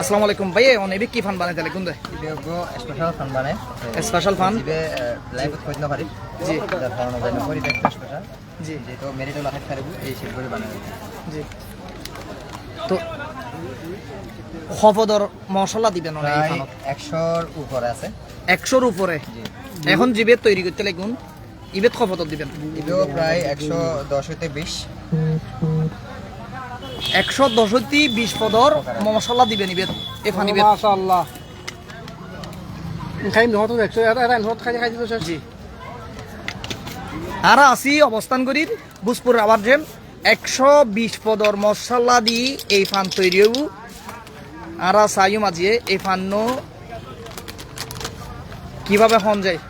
আসসালামু আলাইকুম। ভাই অনেক কি ফান বানাই। তাহলে কোন স্পেশাল ফান মানে স্পেশাল ফান জিবে লাইভত কৈ নপাৰি জি। ধৰণৰ যায় পৰিৱেশ স্পেশাল জি। খাৰিব এই কৰি বানাই। জি। তো খপদর মশলা দিবেন অনেক ওপৰে আছে। উপরে? এখন জিবেত তৈরি করতে লাগুন ইবেত খপদর দিবেন। প্ৰায় একশো দহ সৈতে বিশ। একশো দশটি বিশ পদর মশলা দিবেন ইবেত এ ফান ইবেত মাশাআল্লাহ। খাইম নহতো দেখছ এটা এটা নহত খাই খাই দিছো জি। আর আসি অবস্থান করি বুসপুর আবার একশো বিশ পদর মশলা দি এই ফান তৈরি হবু আর চাইও মাঝিয়ে এই ফান্ন কীভাবে হন যায়?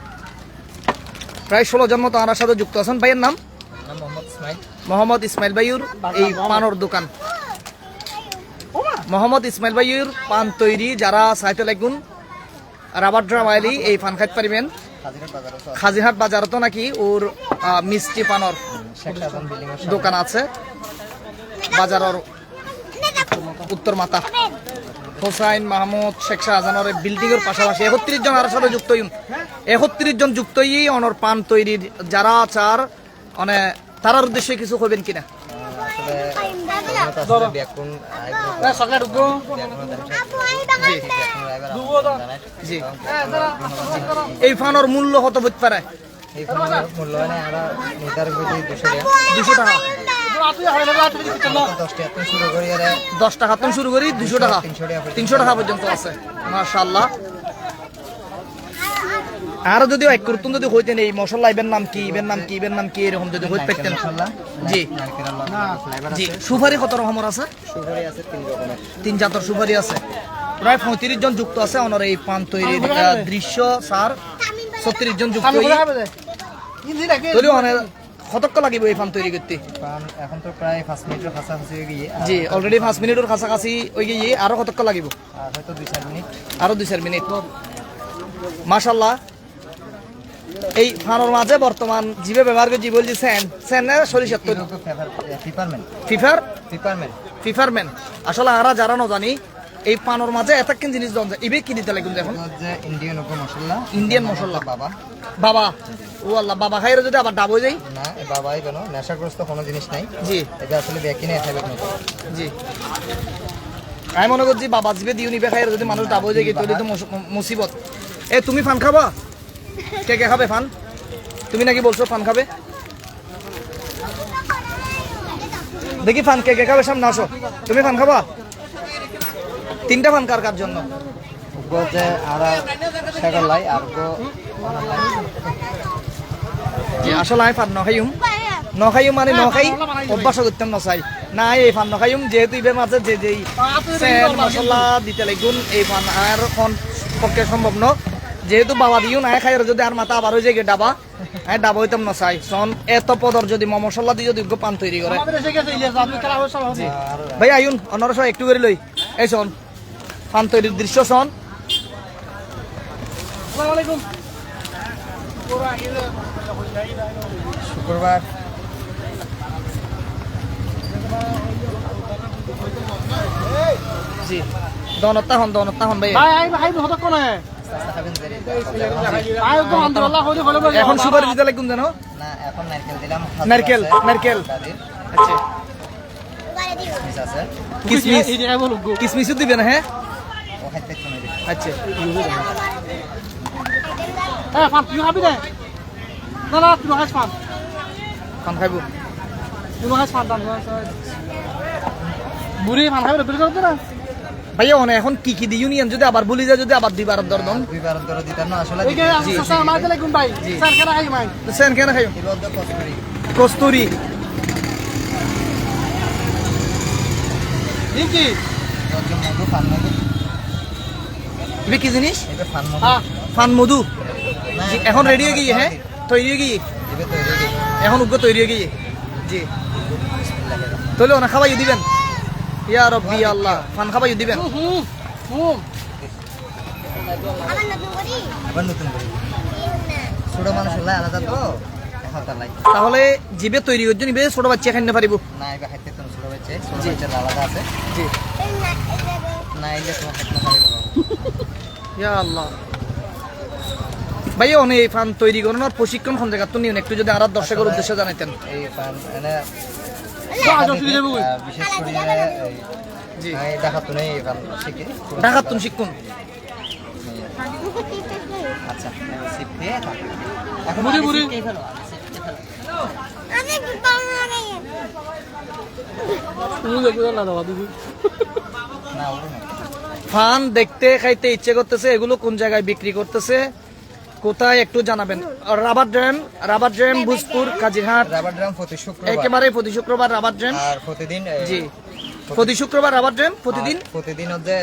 প্রায় ষোলো জন মতো আমার সাথে যুক্ত আছেন। ভাইয়ের নাম? নাম মোহাম্মদ ইসমাইল। মোহাম্মদ ইসমাইল ভাইয়ুর এই পানোর দোকান। মোহাম্মদ ইসমাইল ভাইয়ুর পান তৈরি যারা চাইতে লাগুন রাবার ড্রাম আইলি এই পান খাইতে পারিবেন। খাজিহাট বাজারতো নাকি ওর মিষ্টি পানর দোকান আছে। বাজারের উত্তর মাতা হোসাইন মাহমুদ শেখ শাহজাহানের বিল্ডিং এর পাশাপাশি একত্রিশ জন আর সাথে যুক্ত একত্রিশ জন যুক্ত হই অনর পান তৈরির যারা চার মানে তারার উদ্দেশ্যে কিছু হবেন কিনা? আসলে এই ফানর মূল্য কত বুঝতে পারে? মূল্য টাকা। দুশো টাকা শুরু করি দুশো টাকা তিনশো টাকা পর্যন্ত। আছে। মাশাল্লাহ আর যদিও এক করতুন যদি হইতেন এই মশলা ইবের নাম কি ইবের নাম কি ইবের নাম কি এরকম যদি হইতে পারতেন জি। জি। সুপারি কত রকমের আছে? সুপারি আছে তিন রকমের। তিন জাতর সুপারি আছে। প্রায় পঁয়ত্রিশ জন যুক্ত আছে ওনার এই পান তৈরির দৃশ্য স্যার ছত্রিশ জন যুক্ত আমি হই করে খাবে দে ইন্দি রাখে তৈরি অনেক কতক্ষ লাগিব এই পান তৈরি করতে? এখন তো প্রায় পাঁচ মিনিটের কাছাকাছি হয়ে গিয়ে জি অলরেডি পাঁচ মিনিটের কাছাকাছি ওই গিয়ে আরও কতক্ষ লাগিব? আর হয়তো দুই চার মিনিট। আরও দুই চার মিনিট। মাশাল্লাহ এই ফানোর মাঝে বর্তমান জিবে ব্যবহার করে জীবল যে স্যান। স্যান সরিষার তৈরি ফিফার পিপারমেন্ট ফিফারম্যান আসলে আরা যারা ন জানি এই পানোর মাঝে এতক্ষণ জিনিস দন যায়। ইবে কি দিতে লাগুন এখন? ইন্ডিয়ান মশলা। ইন্ডিয়ান মশলা। বাবা। বাবা। ও আল্লাহ বাবা খাইরে যদি আবার ডাবো যাই না বাবাই কেন? নেশাগ্রস্ত কোনো জিনিস নাই। জি। এটা আসলে ব্যাকিনে খাইবে মতো জি। আমি মনে করছি বাবা জিবে দিও নিবে খাইরে যদি মানুষ ডাবো যাই তাহলে তো মুসিবত। এ তুমি ফান খাবা? কে কে খাবে ফান? তুমি নাকি বলছো ফান খাবে? দেখি ফান কে কে খাবে সামনে আসো। তুমি ফান খাবা? তিনটা ফান কার কার জন্য? আসলে আমি ফান নখাইম। নখাইম মানে নখাই অভ্যাস করতাম নচাই না এই ফান নখাইম যেহেতু ইবে মাঝে যে যেই মশলা দিতে লাগুন এই ফান আর পক্ষে সম্ভব ন। যেহেতু বাবা দিও না খাই যদি আর মাথা আবার হয়ে যায় ডাবা। হ্যাঁ ডাবা হইতাম নচাই সন এত পদর যদি ম মশলা দিয়ে যদি পান তৈরি করে। ভাই আইন অন্যরা সব একটু করে লই। এই শোন পান তৈরির দৃশ্য শোন। শুক্রবার। জি। দনতা হন দনতা হন ভাই। ভাই আই ভাই হতো কোন। এখন সুপারি দিতে লাগুন জানো? না এখন নারকেল দিলাম নারকেল, নারকেল। আচ্ছা। কিসমিস কিসমিসও দিবেন হ্যাঁ? আচ্ছা। হ্যাঁ পান তুই খাবি না না না তুই খাস পান পান খাইব। তুই খাস পান দান বুড়ি পান খাবি না? ভাইয়া অনে এখন কি কি দি ইউনিয়ন যদি আবার বলি যায় যদি আবার দুইবার দরদম দুইবার ধরে দিতাম না আসলে এই যে আসলে আমার দিলে কোন ভাই। স্যার কেন খাই মাই সেন কেন খাইব? কস্তুরি। কস্তুরি। কি হচ্ছে ফান মধু। কি জিনিস? ফান মধু। হ্যাঁ। এখন রেডি হয়ে গিয়ে হ্যাঁ? তৈরি হয়ে গিয়ে? হয়ে। এখন উগ্র তৈরি হয়ে গিয়ে? জি। তাহলে ওনা দিবেন? ইয়া রব্বি আল্লাহ। ফান খাবাই দিবেন হুম হুম আবার নতুন ছোট মানুষ হলে আলাদা তো তাহলে জিবে তৈরি করছ নিবে ছোট বাচ্চা খাইতে পারিব। না এবার খাইতে তুমি ছোট বাচ্চা ছোট বাচ্চার আলাদা আছে। জি। না এলে তোমার খাইতে পারিব ইয়া আল্লাহ। ভাইয়া অনেক এই ফান তৈরি করানোর প্রশিক্ষণ কোন জায়গা তুমি একটু যদি আর দর্শকের উদ্দেশ্যে জানাইতেন। এই পান এনে বিশেষ করে শিক্ষণ আচ্ছা। এখন ওরও না। ফান দেখতে খাইতে ইচ্ছে করতেছে এগুলো কোন জায়গায় বিক্রি করতেছে? কোথায় একটু জানাবেন। Rubber dam rubber dam Bhojpur Kazirhat. Rubber dam প্রতি শুক্রবার। একেবারে প্রতি শুক্রবার রাবার ড্যাম। আর প্রতিদিন জি। প্রতি শুক্রবার রাবার ড্যাম প্রতিদিন? প্রতিদিন হচ্ছে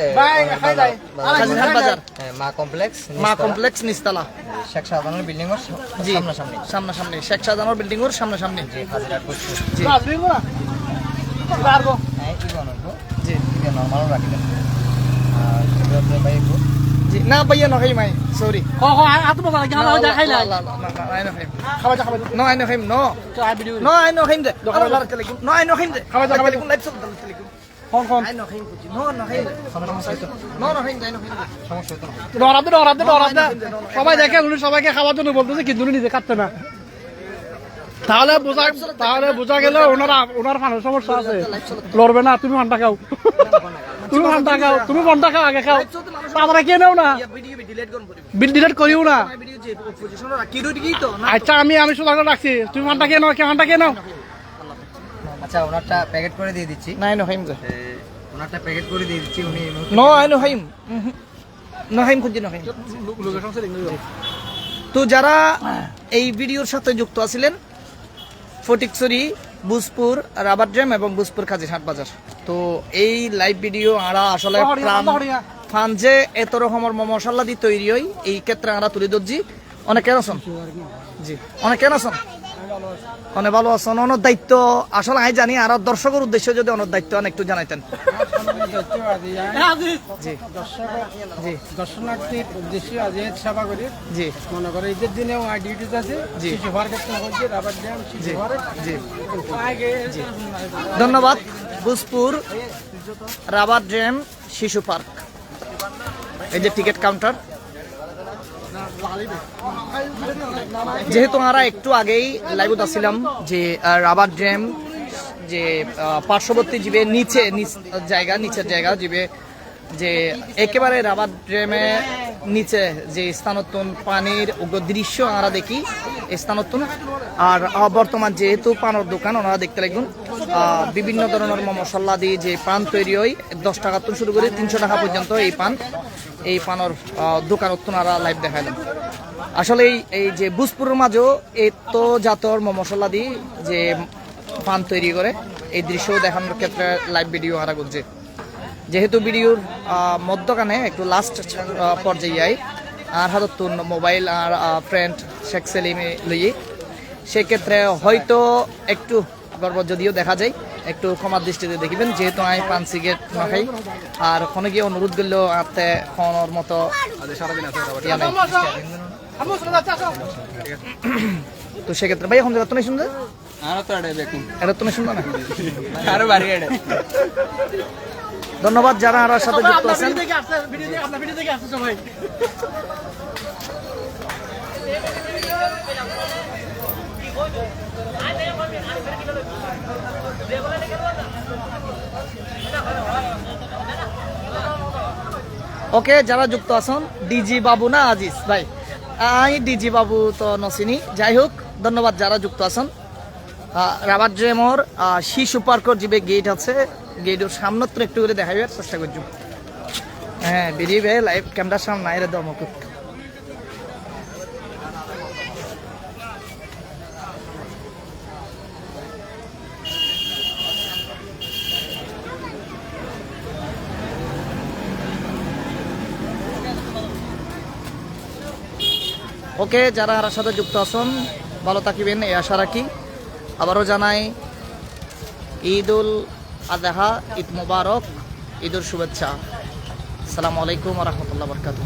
কাজিরহাট বাজার। হ্যাঁ, মা কমপ্লেক্স মা কমপ্লেক্স নিস্তালা শেখ শাহজাহানের বিল্ডিং এর জি। সামনাসামনি। সামনাসামনি। শেখ শাহজাহানোর বিল্ডিং ওর সামনাসামনি। জি হাজিরাট বসছে জি। আসবি না পারব হ্যাঁ কি বানাবো জি। নরমাল রাখি দেন। আর ভাই একটু জি না নখাই মাই ক ক হাত মজা লাগে না যা খাইলা খাবা যা খাবা No, I know him. No, চাই video no, I know him. No, I know him. খাবার দাও, খাবার দাও। Live চলতে লিখুন। কোন কোন I know him. No, no him. No, no him. I know him. সমস্যা হতো না ডরাতে সবাই দেখে উনি সবাইকে খাওয়ার জন্য বলতেছে কিন্তু উনি নিজে খাচ্ছে না তাহলে বোঝা তাহলে বোঝা গেল ওনার ওনার ফানের সমস্যা আছে লড়বে না তুমি ঘণ্টা খাও তুমি ঘণ্টা খাও তুমি ঘণ্টা খাও আগে খাও কে নেও না? ডিলেট করিও না। তো আচ্ছা আমি আমি সুযোগ রাখছি। তুমি ঘণ্টা কে নাও? কে ঘণ্টা কে নাও? আচ্ছা ওনারটা প্যাকেট করে দিয়ে দিচ্ছি। না I know ওনারটা প্যাকেট করে দিয়ে দিচ্ছি উনি এই মুহূর্তে- No, I know him. No him খুঁজি no him. তো যারা এই ভিডিওর সাথে যুক্ত আছিলেন ফটিকছড়ি বুজপুর রাবার ড্যাম এবং বুজপুর কাজিরহাট বাজার। তো এই লাইভ ভিডিও আরা আসলে দহরিয়া, প্রাণ দহরিয়া। ফান যে এত রকমের মশলা দিয়ে তৈরি হয় এই ক্ষেত্রে আমরা তুলে ধরছি। অনেক কেন আছেন? জি। অনেক কেন আছেন? অনেক ভালো আছেন। অনেক দায়িত্ব আসলে আমি জানি আর দর্শকের উদ্দেশ্যে যদি অনেক দায়িত্ব আন একটু জানাইতেন। জি। জি। দর্শনার্থীর উদ্দেশ্যে আজ সেবা করি। জি। মনে করে ঈদের দিনেও ডিউটিতে আছে। শিশু পার্কের কাজ করছি রাবার ড্যাম শিশু জি। জি। ধন্যবাদ। বুজপুর রাবার ড্যাম শিশু পার্ক। এই যে টিকিট কাউন্টার যেহেতু আমরা একটু আগেই লাইভ আসছিলাম যে রাবার ড্যাম যে পার্শ্ববর্তী জীবে নিচে জায়গা নিচের জায়গা জীবে যে একেবারে রাবার ড্যামে নিচে যে স্থানতন পানির দৃশ্য আমরা দেখি এই স্থানতন। আর বর্তমান যেহেতু পানের দোকান ওনারা দেখতে আহ, বিভিন্ন ধরনের মশলা দিয়ে যে পান তৈরি হয় দশ টাকা তো শুরু করে তিনশো টাকা পর্যন্ত এই পান। এই পানের দোকান ওনারা লাইভ দেখালেন আসলে এই- যে বুজপুরের মাঝেও এত জাতর মশলা দিয়ে যে পান তৈরি করে, এই দৃশ্য দেখানোর ক্ষেত্রে লাইভ ভিডিও হারা করছে। যেহেতু ভিডিওর মধ্যখানে একটু লাস্ট পর্যায়ে আর হাতত মোবাইল আর ফ্রেন্ড শেখ সেলিমে লইয়ে, সেক্ষেত্রে হয়তো একটু গর্ব যদিও দেখা যায় একটু ক্ষমার দৃষ্টিতে দেখিবেন যেহেতু আমি পান সিগারেট না খাই। আর কোনো গিয়ে অনুরোধ করলেও আতে খাওয়ানোর মতো তো সেক্ষেত্রে ভাই এখন তো নেই শুনতে এটা তো না? আরও বাড়ি ধন্যবাদ যারা আমার সাথে যুক্ত আছেন। সবাই। ওকে যারা যুক্ত আছেন ডিজি বাবু না আজিজ? ভাই আই ডিজি বাবু তো নচিনি। যাই হোক ধন্যবাদ যারা যুক্ত আছেন। রাবার আহ, শিশু পার্কর যে গেট আছে গেটের সামনে তো একটু করে দেখাইবার চেষ্টা করছি। হ্যাঁ বেরিয়ে লাইভ ক্যামেরার সামনে আইরে দমক ওকে, যারা আর সাথে যুক্ত আছেন, ভালো থাকিবেন, এই আশা রাখি। আবারও জানাই উল আদাহা ঈদ মুবারক ঈদুল শুভেচ্ছা। আসসালামু আলাইকুম রহমতুল্লাহ বরকাত